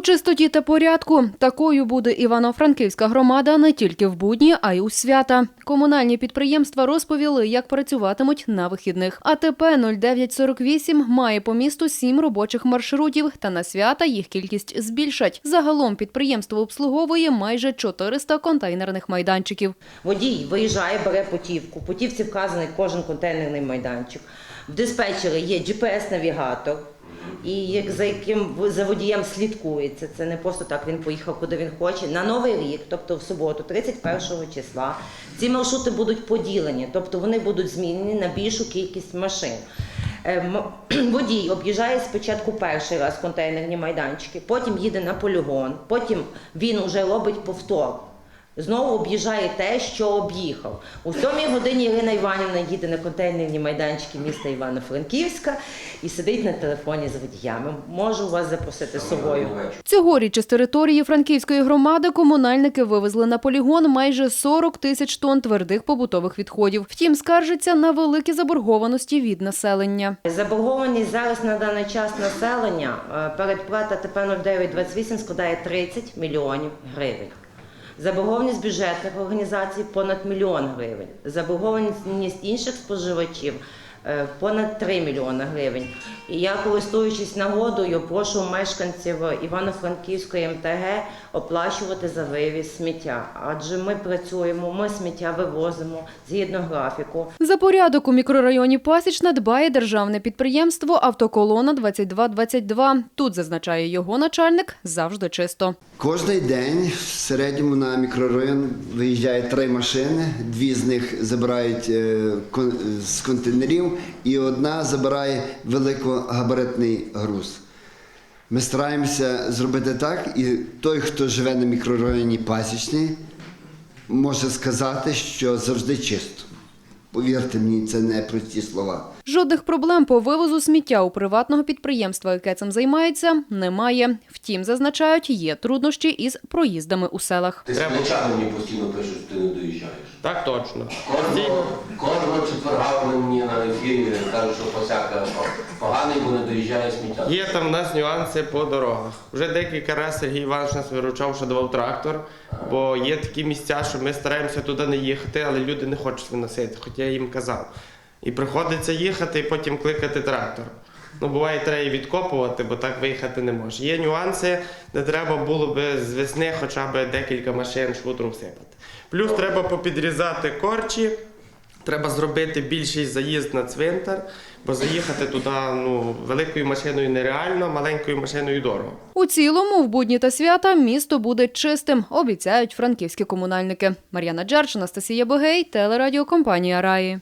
Чистоті та порядку такою буде Івано-Франківська громада не тільки в будні, а й у свята. Комунальні підприємства розповіли, як працюватимуть на вихідних. АТП 0948 має по місту сім робочих маршрутів, та на свята їх кількість збільшать. Загалом підприємство обслуговує майже 400 контейнерних майданчиків. Водій виїжджає, бере путівку. Путівці вказаний кожен контейнерний майданчик. В диспетчері є GPS-навігатор, і як за яким за водієм слідкується. Це не просто так він поїхав, куди він хоче. На новий рік, тобто в суботу, 31 числа, ці маршрути будуть поділені, тобто вони будуть змінені на більшу кількість машин. Е, Водій об'їжджає спочатку перший раз контейнерні майданчики, потім їде на полігон, потім він вже робить повтор. Знову об'їжджає те, що об'їхав. У сьомій годині Ірина Іванівна їде на контейнерні майданчики міста Івано-Франківська і сидить на телефоні з водіями. Можу вас запросити з собою. Цьогоріч із території Франківської громади комунальники вивезли на полігон майже 40 тисяч тонн твердих побутових відходів. Втім, скаржаться на великі заборгованості від населення. Заборгованість зараз на даний час населення е, передплата ТП 0928 складає 30 мільйонів гривень. Заборгованість бюджетних організацій понад мільйон гривень. Заборгованість інших споживачів понад 3 мільйони гривень. І я, користуючись нагодою, прошу мешканців Івано-Франківської МТГ оплачувати за вивіз сміття. Адже ми працюємо, ми сміття вивозимо згідно графіку. За порядок у мікрорайоні Пасічна дбає державне підприємство Автоколона 2222. Тут зазначає його начальник завжди чисто. Кожний день в середньому на мікрорайон виїжджає три машини, дві з них забирають е, кон- з контейнерів, і одна забирає великогабаритний груз. Ми стараємося зробити так, і той, хто живе на мікрорайоні Пасічний, може сказати, що завжди чисто. Повірте мені, це не прості слова. Жодних проблем по вивозу сміття у приватного підприємства, яке цим займається, немає. Втім, зазначають, є труднощі із проїздами у селах. Ти Треба. мені постійно пишуть, що ти не доїжджаєш. Так точно. Кожного, кожного четверга вони мені на ефірі кажуть, що посяка поганий, бо не доїжджає сміття. Є там в нас нюанси по дорогах. Вже декілька разів Сергій Іванович нас виручав, що давав трактор, бо є такі місця, що ми стараємося туди не їхати, але люди не хочуть виносити, хоча я їм казав. І приходиться їхати і потім кликати трактор. Ну, буває, треба і відкопувати, бо так виїхати не може. Є нюанси, де треба було би з весни хоча б декілька машин швутру всипати. Плюс треба попідрізати корчі, Треба зробити більший заїзд на цвинтар, бо заїхати туди ну, великою машиною нереально, маленькою машиною дорого. У цілому, в будні та свята місто буде чистим, обіцяють франківські комунальники. Мар'яна Джерч, Анастасія Богей, телерадіокомпанія Раї.